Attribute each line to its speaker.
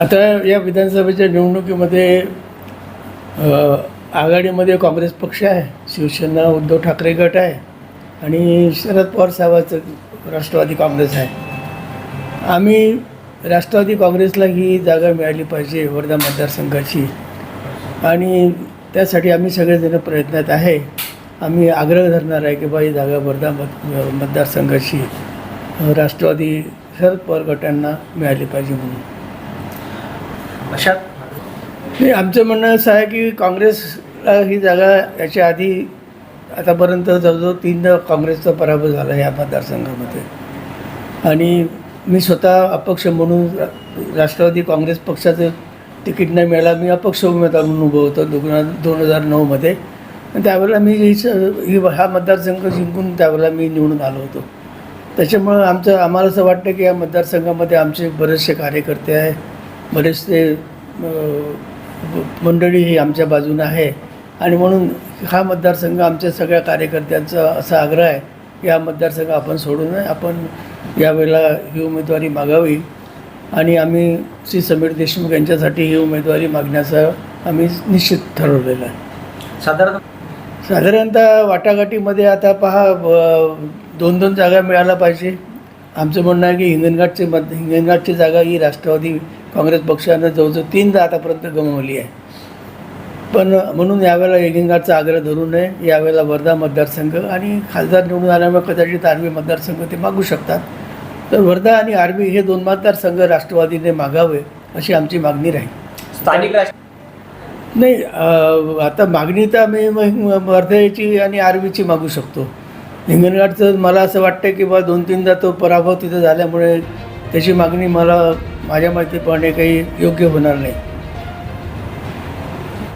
Speaker 1: आता या विधानसभेच्या निवडणुकीमध्ये आघाडीमध्ये काँग्रेस पक्ष आहे शिवसेना उद्धव ठाकरे गट आहे आणि शरद पवार साहेबांचं राष्ट्रवादी काँग्रेस आहे. आम्ही राष्ट्रवादी काँग्रेसला ही जागा मिळाली पाहिजे वर्धा मतदारसंघाची. आणि त्यासाठी आम्ही सगळेजण प्रयत्नात आहे. आम्ही आग्रह धरणार आहे की बा ही जागा वर्धा मत मतदारसंघाची राष्ट्रवादी शरद पवार गटांना मिळाली पाहिजे म्हणून.
Speaker 2: अशा
Speaker 1: नाही आमचं म्हणणं असं आहे की काँग्रेसला ही जागा याच्या आधी आतापर्यंत जवळजवळ तीनदा काँग्रेसचा पराभव झाला या मतदारसंघामध्ये. आणि मी स्वतः अपक्ष म्हणून रा- राष्ट्रवादी काँग्रेस पक्षाचं तिकीट नाही मिळाला. मी अपक्ष उमेदवार म्हणून उभं होतो दोन दोन हजार नऊमध्ये आणि त्यावेळेला मी ही ही हा मतदारसंघ जिंकून त्यावेळेला मी निवडून आलो होतो. त्याच्यामुळं आमचं आम्हाला असं वाटतं की या मतदारसंघामध्ये आमचे बरेचसे कार्यकर्ते आहे बरेचसे मंडळी ही आमच्या बाजूनं आहे. आणि म्हणून हा मतदारसंघ आमच्या सगळ्या कार्यकर्त्यांचा असा आग्रह आहे की हा मतदारसंघ आपण सोडू नये. आपण यावेळेला ही उमेदवारी मागावी. आणि आम्ही श्री समीर देशमुख यांच्यासाठी ही उमेदवारी मागण्याचं आम्ही निश्चित ठरवलेलं आहे.
Speaker 2: साधारण
Speaker 1: साधारणतः वाटाघाटीमध्ये आता पहा दोन दोन जागा मिळायला पाहिजे. आमचं म्हणणं आहे की हिंगणघाटचे मत हिंगणघाटची जागा ही राष्ट्रवादी काँग्रेस पक्षानं जवळजवळ तीनदा आतापर्यंत गमावली आहे. पण म्हणून यावेळेला हिंगणघाटचा आग्रह धरू नये. यावेळेला वर्धा मतदारसंघ आणि खासदार निवडून आल्यामुळे कदाचित आर्मी मतदारसंघ ते मागू शकतात. तर वर्धा आणि आर्मी हे दोन मतदारसंघ राष्ट्रवादीने मागावे अशी आमची मागणी राहील.
Speaker 2: स्थानिक
Speaker 1: नाही आता मागणी तर आम्ही मग वर्ध्याची आणि आर्वीची मागू शकतो. हिंगणघाटचं मला असं वाटतं की बा दोन तीनदा तो पराभव तिथं झाल्यामुळे त्याची मागणी मला माझ्या माहितीप्रमाणे काही योग्य होणार नाही.